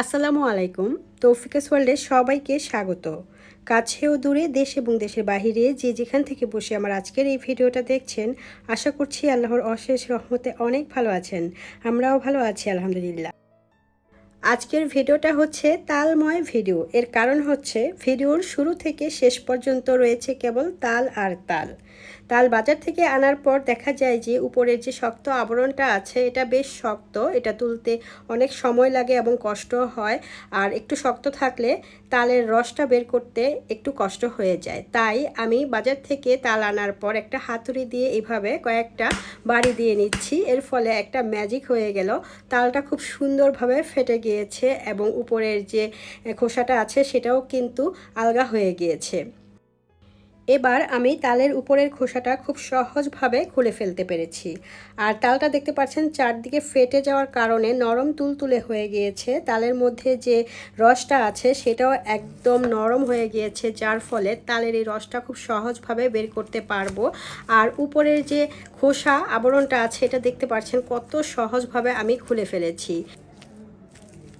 আসসালামু আলাইকুম। তৌফিকাস ওয়ার্ল্ডে সবাইকে স্বাগত। কাছেও দূরে, দেশ এবং দেশের বাহিরে যে যেখান থেকে বসে আমার আজকের এই ভিডিওটা দেখছেন, আশা করছি আল্লাহর অশেষ রহমতে অনেক ভালো আছেন। আমরাও ভালো আছি, আলহামদুলিল্লাহ। আজকের ভিডিওটা হচ্ছে তালময় ভিডিও। এর কারণ হচ্ছে, ভিডিওর শুরু থেকে শেষ পর্যন্ত রয়েছে কেবল তাল আর তাল। তাল বাজার থেকে আনার পর দেখা যায় যে উপরের যে শক্ত আবরণটা আছে, এটা বেশ শক্ত। এটা তুলতে অনেক সময় লাগে এবং কষ্ট হয়। আর একটু শক্ত থাকলে তালের রসটা বের করতে একটু কষ্ট হয়ে যায়। তাই আমি বাজার থেকে তাল আনার পর একটা হাতুড়ি দিয়ে এইভাবে কয়েকটা বাড়ি দিয়ে নিচ্ছি। এর ফলে একটা ম্যাজিক হয়ে গেল। তালটা খুব সুন্দরভাবে ফেটে গিয়েছে এবং উপরের যে খোসাটা আছে, সেটাও কিন্তু আলগা হয়ে গিয়েছে। এবার আমি তালের উপরের খোসাটা খুব সহজভাবে খুলে ফেলতে পেরেছি। আর তালটা দেখতে পাচ্ছেন চারদিকে ফেটে যাওয়ার কারণে নরম তুলতুলে হয়ে গিয়েছে। তালের মধ্যে যে রসটা আছে সেটাও একদম নরম হয়ে গিয়েছে, যার ফলে তালের এই রসটা খুব সহজভাবে বের করতে পারব। আর উপরের যে খোসা আবরণটা আছে, এটা দেখতে পাচ্ছেন কত সহজভাবে আমি খুলে ফেলেছি।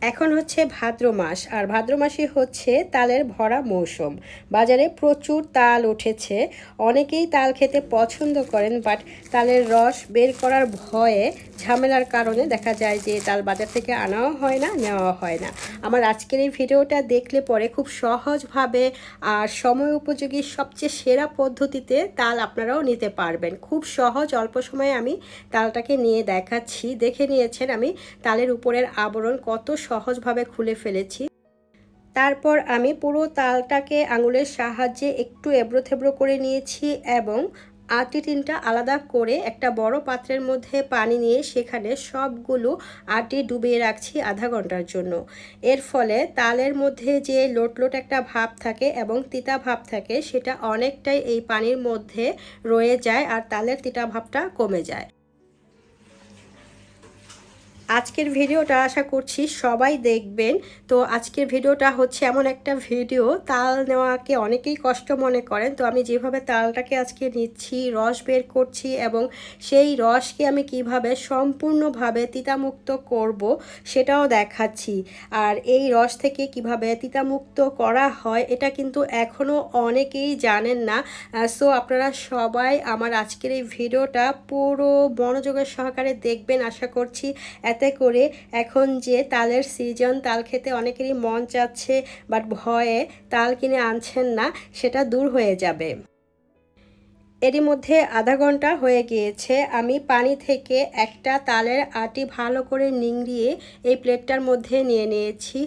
এখন হচ্ছে ভাদ্র মাস, আর ভাদ্র মাসে হচ্ছে তালের ভরা মৌসুম। বাজারে প্রচুর তাল উঠেছে, অনেকেই তাল খেতে পছন্দ করেন, বাট তালের রস বের করার ভয়ে ঝামেলার কারণে দেখা যায় যে তাল বাজার থেকে আনাও হয় না নেওয়া হয় না। আমার আজকের এই ভিডিওটা দেখলে পরে খুব সহজভাবে আর সময় উপযোগী সবচেয়ে সেরা পদ্ধতিতে তাল আপনারাও নিতে পারবেন। খুব সহজ, অল্প সময়ে আমি তালটাকে নিয়ে দেখাচ্ছি। দেখে নিয়েছেন আমি তালের উপরের আবরণ কত সহজভাবে খুলে ফেলেছি। তারপর আমি পুরো তালটাকে আঙুলের সাহায্যে একটু এবড়ো থেবড়ো করে নিয়েছি এবং আটি টিনটা আলাদা করে একটা বড় পাত্রের মধ্যে পানি নিয়ে সেখানে সবগুলো আটি ডুবিয়ে রাখছি আধা ঘণ্টার জন্য। এর ফলে তালের মধ্যে যে লোট লোট একটা ভাব থাকে এবং তিতা ভাব থাকে সেটা অনেকটাই এই পানির মধ্যে রয়ে যায় আর তালের তিতা ভাবটা কমে যায়। আজকের ভিডিওটা আশা করছি সবাই দেখবেন। তো আজকের ভিডিওটা হচ্ছে এমন একটা ভিডিও, তাল নেওয়াকে অনেকেই কষ্ট মনে করেন। তো আমি যেভাবে তালটাকে আজকে নিচ্ছি, রস বের করছি এবং সেই রসকে আমি কীভাবে সম্পূর্ণভাবে তিতামুক্ত করব সেটাও দেখাচ্ছি। আর এই রস থেকে কীভাবে তিতামুক্ত করা হয় এটা কিন্তু এখনও অনেকেই জানেন না। সো আপনারা সবাই আমার আজকের এই ভিডিওটা পুরো মনোযোগের সহকারে দেখবেন, আশা করছি এতে করে এখন যে তালের সিজন তাল খেতে অনেকেরই মন চাচ্ছে বাট ভয়ে তাল কিনে আনছেন না, সেটা দূর হয়ে যাবে। এরই মধ্যে আধা ঘণ্টা হয়ে গিয়েছে, আমি পানি থেকে একটা তালের আটি ভালো করে নিংড়িয়ে এই প্লেটটার মধ্যে নিয়ে নিয়েছি।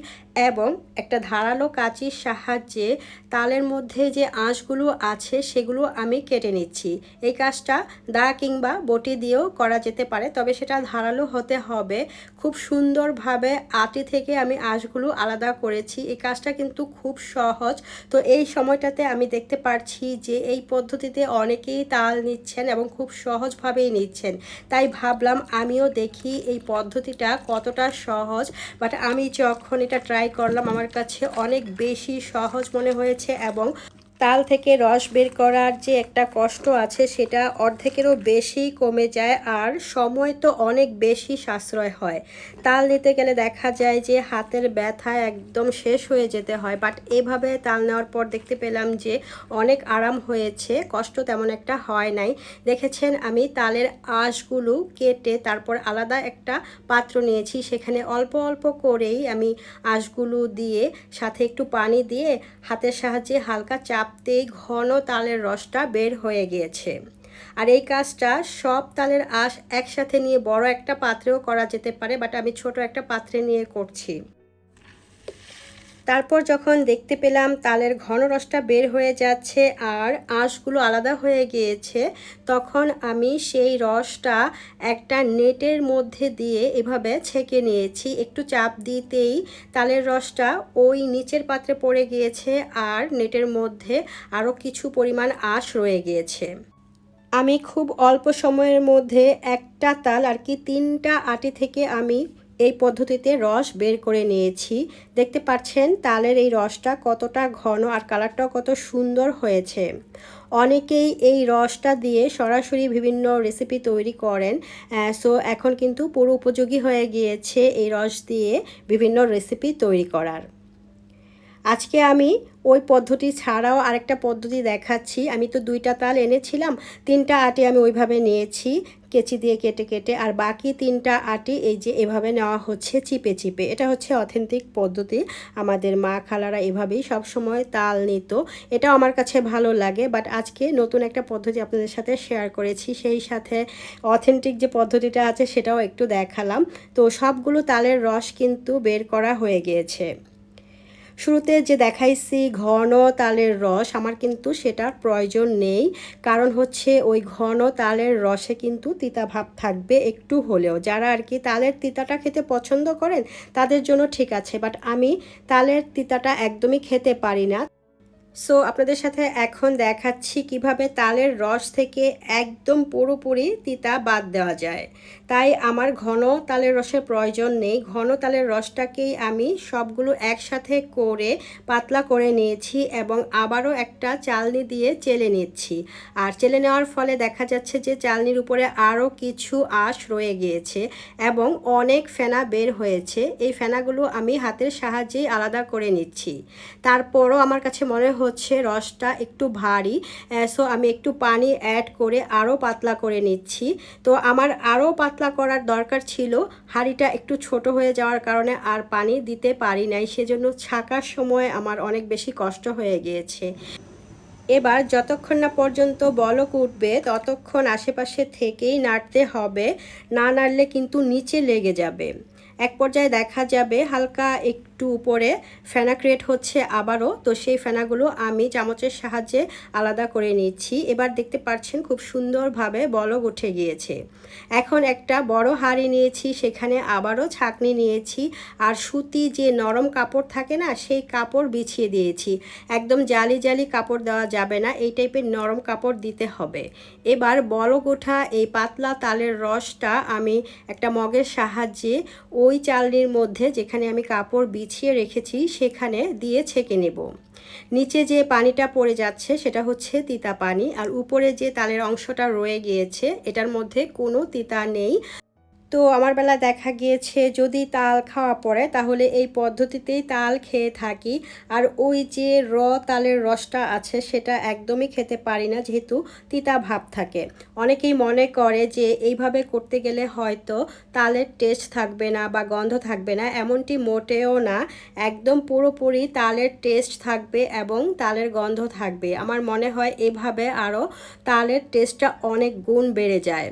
এবং একটা ধারালো কাঁচির সাহায্যে তালের মধ্যে যে আঁশগুলো আছে সেগুলো আমি কেটে নিচ্ছি। এই কাজটা দা কিংবা বটি দিয়েও করা যেতে পারে, তবে সেটা ধারালো হতে হবে। খুব সুন্দরভাবে আটি থেকে আমি আঁশগুলো আলাদা করেছি। এই কাজটা কিন্তু খুব সহজ। তো এই সময়টাতে আমি দেখতে পারছি যে এই পদ্ধতিতে অনেকেই তাল নিচ্ছেন এবং খুব সহজভাবেই নিচ্ছেন। তাই ভাবলাম আমিও দেখি এই পদ্ধতিটা কতটা সহজ। বাট আমি যখন এটা ট্রাই করলাম। আমার কাছে অনেক বেশি সহজ মনে হয়েছে এবং তাল থেকে রস বের করার যে একটা কষ্ট আছে, সেটা অর্ধেকেরও বেশি কমে যায় আর সময় তো অনেক বেশি সাশ্রয় হয়। তাল নিতে গেলে দেখা যায় যে হাতের ব্যথা একদম শেষ হয়ে যেতে হয় বাট এভাবে তাল নেওয়ার পর দেখতে পেলাম যে অনেক আরাম হয়েছে, কষ্ট তেমন একটা হয় নাই। দেখেছেন আমি তালের আঁশগুলো কেটে তারপর আলাদা একটা পাত্র নিয়েছি, সেখানে অল্প অল্প করেই আমি আঁশগুলো দিয়ে সাথে একটু পানি দিয়ে হাতের সাহায্যে হালকা চাপ চাপতেই ঘন তালের রসটা বের হয়ে গিয়েছে। আর এই কাজটা সব তালের আশ একসাথে নিয়ে বড় একটা পাত্রেও করা যেতে পারে, বাট আমি ছোট একটা পাত্রে নিয়ে করছি। তারপর যখন দেখতে পেলাম তালের ঘন রসটা বের হয়ে যাচ্ছে আর আঁশগুলো আলাদা হয়ে গিয়েছে, তখন আমি সেই রসটা একটা নেটের মধ্যে দিয়ে এভাবে ছেঁকে নিয়েছি। একটু চাপ দিতেই তালের রসটা ওই নিচের পাত্রে পড়ে গিয়েছে আর নেটের মধ্যে আরও কিছু পরিমাণ আঁশ রয়ে গিয়েছে। আমি খুব অল্প সময়ের মধ্যে একটা তাল আর কি তিনটা আটি থেকে আমি এই পদ্ধতিতে রস বের করে নিয়েছি। দেখতে পাচ্ছেন তালের এই রসটা কতটা ঘন আর কালারটাও কত সুন্দর হয়েছে। অনেকেই এই রসটা দিয়ে সরাসরি বিভিন্ন রেসিপি তৈরি করেন সো এখন কিন্তু পুরো উপযোগী হয়ে গিয়েছে এই রস দিয়ে বিভিন্ন রেসিপি তৈরি করার। আজকে আমি ওই পদ্ধতি ছাড়াও আরেকটা পদ্ধতি দেখাচ্ছি। আমি তো দুইটা তাল এনেছিলাম, তিনটা আটি আমি ওইভাবে নিয়েছি। কেচি দিয়ে কেটে কেটে আর বাকি তিনটা আটি এই যে এভাবে নেওয়া হচ্ছে চিপে চিপে। এটা হচ্ছে অথেন্টিক পদ্ধতি। আমাদের মা খালারা এভাবেই সব সময় তাল নিত। এটা আমার কাছে ভালো লাগে বাট আজকে নতুন একটা পদ্ধতি আপনাদের সাথে শেয়ার করেছি। সেই সাথে অথেন্টিক যে পদ্ধতিটা আছে সেটাও একটু দেখালাম। তো সবগুলো তালের রস কিন্তু বের করা হয়ে গিয়েছে। শুরুতে যে দেখাইছি ঘন তালের রস, আমার কিন্তু সেটার প্রয়োজন নেই। কারণ হচ্ছে ওই ঘন তালের রসে কিন্তু তিতা ভাব থাকবে একটু হলেও। যারা আর কি তালের তিতাটা খেতে পছন্দ করেন, তাদের জন্য ঠিক আছে। বাট আমি তালের তিতাটা একদমই খেতে পারি না। সো, আপনাদের সাথে এখন দেখাচ্ছি কীভাবে তালের রস থেকে একদম পুরোপুরি তিতা বাদ দেওয়া যায়। তাই আমার ঘন তালের রসের প্রয়োজন নেই। ঘন তালের রসটাকেই আমি সবগুলো একসাথে করে পাতলা করে নিয়েছি এবং আবারও একটা চালনি দিয়ে চেলে নিচ্ছি। আর চেলে নেওয়ার ফলে দেখা যাচ্ছে যে চালনির উপরে আরও কিছু আঁশ রয়ে গিয়েছে এবং অনেক ফেনা বের হয়েছে। এই ফেনাগুলো আমি হাতের সাহায্যেই আলাদা করে নিচ্ছি। তারপরও আমার কাছে মনে হচ্ছে রসটা একটু ভারী সো আমি একটু পানি অ্যাড করে আরও পাতলা করে নিচ্ছি। তো আমার আরও পাতলা করার দরকার ছিল। হাঁড়িটা একটু ছোট হয়ে যাওয়ার কারণে আর পানি দিতে পারি নাই, সেজন্য ছাকার সময় আমার অনেক বেশি কষ্ট হয়ে গিয়েছে। এবার যতক্ষণ না পর্যন্ত বলক উঠবে, ততক্ষণ আশেপাশে থেকেই নাড়তে হবে। না নাড়লে কিন্তু নিচে লেগে যাবে। এক পর্যায়ে দেখা যাবে হালকা একটু উপরে ফেনা ক্রিয়েট হচ্ছে আবারও। তো সেই ফেনাগুলো আমি চামচের সাহায্যে আলাদা করে নিচ্ছি। এবার দেখতে পাচ্ছেন খুব সুন্দরভাবে বলক উঠে গিয়েছে। এখন একটা বড় হাঁড়ি নিয়েছি, সেখানে আবারও ছাকনি নিয়েছি। আর সুতি যে নরম কাপড় থাকে না, সেই কাপড় বিছিয়ে দিয়েছি। একদম জালি জালি কাপড় দেওয়া যাবে না, এই টাইপের নরম কাপড় দিতে হবে। এবার বলক ওঠা এই পাতলা তালের রসটা আমি একটা মগের সাহায্যে ওই চালনির মধ্যে যেখানে আমি কাপড় বিছিয়ে রেখেছি, সেখানে দিয়ে ছেঁকে নেব। নিচে যে পানিটা পড়ে যাচ্ছে, সেটা হচ্ছে তিতা পানি। আর উপরে যে তালের অংশটা রয়ে গিয়েছে, এটার মধ্যে কোনো তিতা নেই। তো আমার বেলা দেখা গিয়েছে, যদি তাল খাওয়া পড়ে, তাহলে এই পদ্ধতিতেই তাল খেয়ে থাকি। আর ওই যে র তালের রসটা আছে, সেটা একদমই খেতে পারি না, যেহেতু তিতা ভাব থাকে। অনেকেই মনে করে যে, এইভাবে করতে গেলে হয়তো তালের টেস্ট থাকবে না বা গন্ধ থাকবে না, এমনটি মোটেও না। একদম পুরোপুরি তালের টেস্ট থাকবে এবং তালের গন্ধ থাকবে। আমার মনে হয় এভাবে আরও তালের টেস্টটা অনেক গুণ বেড়ে যায়।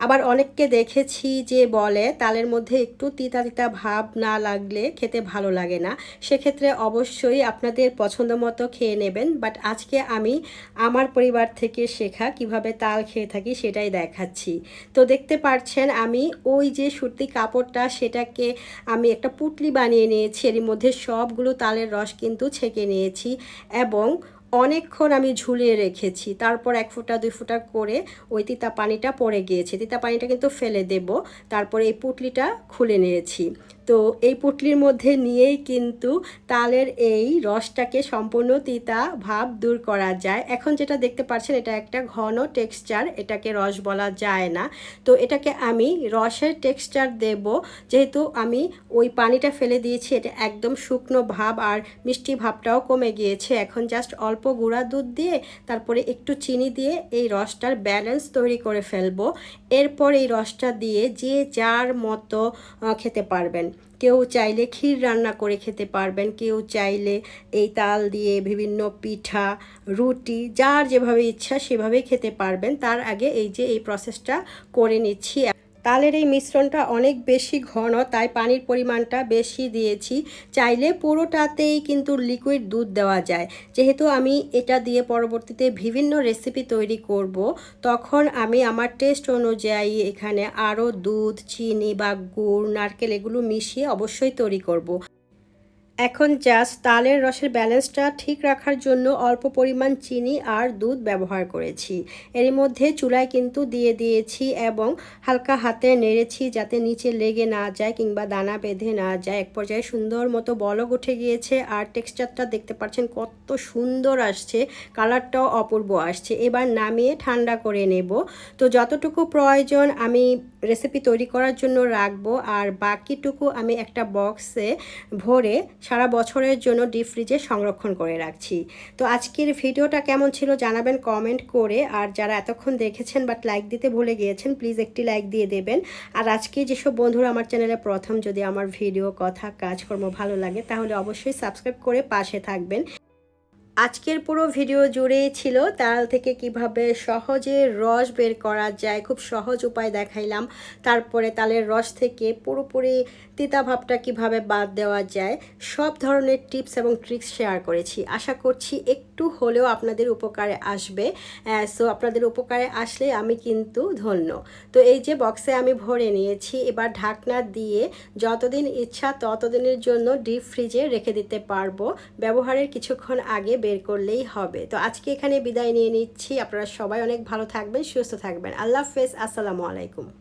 আবার অনেককে দেখেছি যে বলে, তালের মধ্যে একটু তিতা তিতা ভাব না লাগলে খেতে ভালো লাগে না। সেক্ষেত্রে অবশ্যই আপনাদের পছন্দ মতো খেয়ে নেবেন বাট আজকে আমি আমার পরিবার থেকে শেখা কীভাবে তাল খেয়ে থাকি সেটাই দেখাচ্ছি। তো দেখতে পাচ্ছেন আমি ওই যে সুতি কাপড়টা সেটাকে আমি একটা পুটলি বানিয়ে নিয়েছি, এর মধ্যে সবগুলো তালের রস কিন্তু ছেঁকে নিয়েছি এবং অনেকক্ষণ আমি ঝুলিয়ে রেখেছি, তারপর এক ফোঁটা, দুই ফোঁটা করে ওই তিতা পানিটা পড়ে গিয়েছে। তিতা পানিটা কিন্তু ফেলে দেব, তারপরে এই পুটলিটা খুলে নিয়েছি। তো এই পুটলির মধ্যে নিয়েই কিন্তু তালের এই রসটাকে সম্পূর্ণ তিতা ভাব দূর করা যায়। এখন যেটা দেখতে পাচ্ছেন, এটা একটা ঘন টেক্সচার, এটাকে রস বলা যায় না। তো এটাকে আমি রসের টেক্সচার দেব, যেহেতু আমি ওই পানিটা ফেলে দিয়েছি, এটা একদম শুকনো ভাব আর মিষ্টি ভাবটাও কমে গিয়েছে। এখন জাস্ট অল্প গুঁড়া দুধ দিয়ে, তারপরে একটু চিনি দিয়ে এই রসটার ব্যালেন্স তৈরি করে ফেলব। এরপর এই রসটা দিয়ে যে যার মতো খেতে পারবেন। কেউ চাইলে ক্ষীর রান্না করে খেতে পারবেন, কেউ চাইলে এই তাল দিয়ে বিভিন্ন পিঠা, রুটি, যার যেভাবে ইচ্ছা সেভাবেই খেতে পারবেন। তার আগে এই যে এই প্রসেসটা করে নিচ্ছি। তালের এই মিশ্রণটা অনেক বেশি ঘন, তাই পানির পরিমাণটা বেশি দিয়েছি চাইলে পুরোটাতেই কিন্তু লিকুইড দুধ দেওয়া যায় যেহেতু আমি এটা দিয়ে পরবর্তীতে বিভিন্ন রেসিপি তৈরি করব, তখন আমি আমার টেস্ট অনুযায়ী এখানে আরও দুধ, চিনি বা গুড়, নারকেল এগুলো মিশিয়ে অবশ্যই তৈরি করব। এখন জাস্ট তালের রসের ব্যালেন্সটা ঠিক রাখার জন্য অল্প পরিমাণ চিনি আর দুধ ব্যবহার করেছি। এর মধ্যে চুলায় কিন্তু দিয়ে দিয়েছি এবং হালকা হাতে নেড়েছি যাতে নিচে লেগে না যায় কিংবা দানা বেঁধে না যায়। এক পর্যায়ে সুন্দর মতো বলক উঠে গিয়েছে আর টেক্সচারটা দেখতে পাচ্ছেন কত সুন্দর আসছে, কালারটাও অপূর্ব আসছে। এবার নামিয়ে ঠান্ডা করে নেব। তো যতটুকু প্রয়োজন আমি রেসিপি তৈরি করার জন্য রাখব আর বাকিটুকু আমি একটা বক্সে ভরে সারা বছরের জন্য ডিপ ফ্রিজে সংরক্ষণ করে রাখছি। তো আজকের ভিডিওটা কেমন ছিল জানাবেন কমেন্ট করে। আর যারা এতক্ষণ দেখেছেন বাট লাইক দিতে ভুলে গিয়েছেন প্লিজ একটি লাইক দিয়ে দেবেন। আর আজকে যেসব বন্ধুরা আমার চ্যানেলে প্রথম যদি আমার ভিডিও কথা, কাজকর্ম ভালো লাগে, তাহলে অবশ্যই সাবস্ক্রাইব করে পাশে থাকবেন। আজকের পুরো ভিডিও জুড়ে ছিল, তাল থেকে কীভাবে সহজে রস বের করা যায়, খুব সহজ উপায় দেখাইলাম। তারপরে তালের রস থেকে পুরোপুরি তিতা ভাবটা কীভাবে বাদ দেওয়া যায়, সব ধরনের টিপস এবং ট্রিক্স শেয়ার করেছি। আশা করছি একটু হলেও আপনাদের উপকারে আসবে। সো আপনাদের উপকারে আসলে আমি কিন্তু ধন্য। তো এই যে বক্সে আমি ভরে নিয়েছি, এবার ঢাকনা দিয়ে যতদিন ইচ্ছা ততদিনের জন্য ডিপ ফ্রিজে রেখে দিতে পারব। ব্যবহারের কিছুক্ষণ আগে বের করলেই হবে। তো আজকে এখানে বিদায় নিয়ে নিচ্ছি। আপনারা সবাই অনেক ভালো থাকবেন, সুস্থ থাকবেন। আল্লাহ হাফেজ। আসসালামু আলাইকুম।